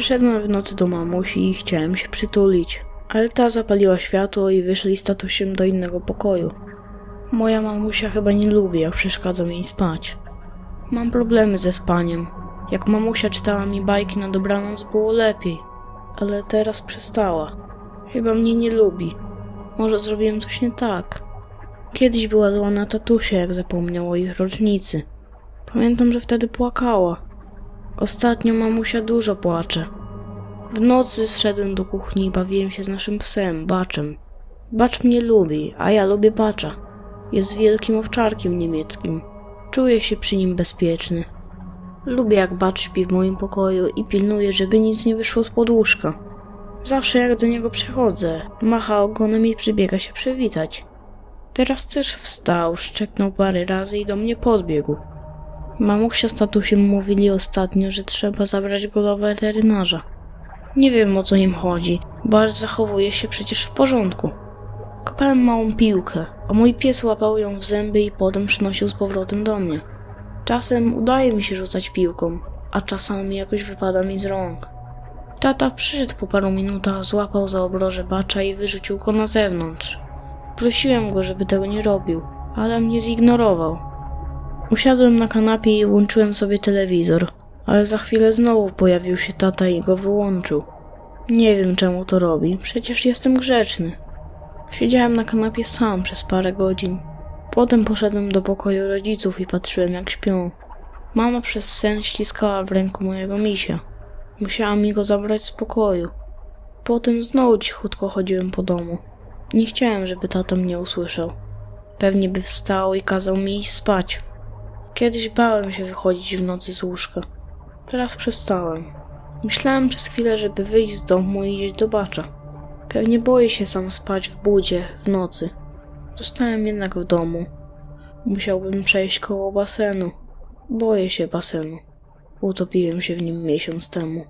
Przyszedłem w nocy do mamusi i chciałem się przytulić, ale ta zapaliła światło i wyszli z tatusiem do innego pokoju. Moja mamusia chyba nie lubi, jak przeszkadzam jej spać. Mam problemy ze spaniem. Jak mamusia czytała mi bajki na dobranoc, było lepiej, ale teraz przestała. Chyba mnie nie lubi. Może zrobiłem coś nie tak. Kiedyś była zła na tatusia, jak zapomniał o ich rocznicy. Pamiętam, że wtedy płakała. Ostatnio mamusia dużo płacze. W nocy zszedłem do kuchni i bawiłem się z naszym psem, Baczem. Bacz mnie lubi, a ja lubię Bacza. Jest wielkim owczarkiem niemieckim. Czuję się przy nim bezpieczny. Lubię jak Bacz śpi w moim pokoju i pilnuję, żeby nic nie wyszło z łóżka. Zawsze jak do niego przychodzę, macha ogonem i przybiega się przywitać. Teraz też wstał, szczeknął parę razy i do mnie podbiegł. Mamusia z tatusiem mówili ostatnio, że trzeba zabrać go do weterynarza. Nie wiem o co im chodzi, Bart zachowuje się przecież w porządku. Kopałem małą piłkę, a mój pies łapał ją w zęby i potem przynosił z powrotem do mnie. Czasem udaje mi się rzucać piłką, a czasami jakoś wypada mi z rąk. Tata przyszedł po paru minutach, złapał za obroże bacza i wyrzucił go na zewnątrz. Prosiłem go, żeby tego nie robił, ale mnie zignorował. Usiadłem na kanapie i włączyłem sobie telewizor, ale za chwilę znowu pojawił się tata i go wyłączył. Nie wiem czemu to robi, przecież jestem grzeczny. Siedziałem na kanapie sam przez parę godzin. Potem poszedłem do pokoju rodziców i patrzyłem jak śpią. Mama przez sen ściskała w ręku mojego misia. Musiałam mi go zabrać z pokoju. Potem znowu cichutko chodziłem po domu. Nie chciałem, żeby tata mnie usłyszał. Pewnie by wstał i kazał mi iść spać. Kiedyś bałem się wychodzić w nocy z łóżka. Teraz przestałem. Myślałem przez chwilę, żeby wyjść z domu i iść do bacza. Pewnie boję się sam spać w budzie w nocy. Zostałem jednak w domu. Musiałbym przejść koło basenu. Boję się basenu. Utopiłem się w nim miesiąc temu.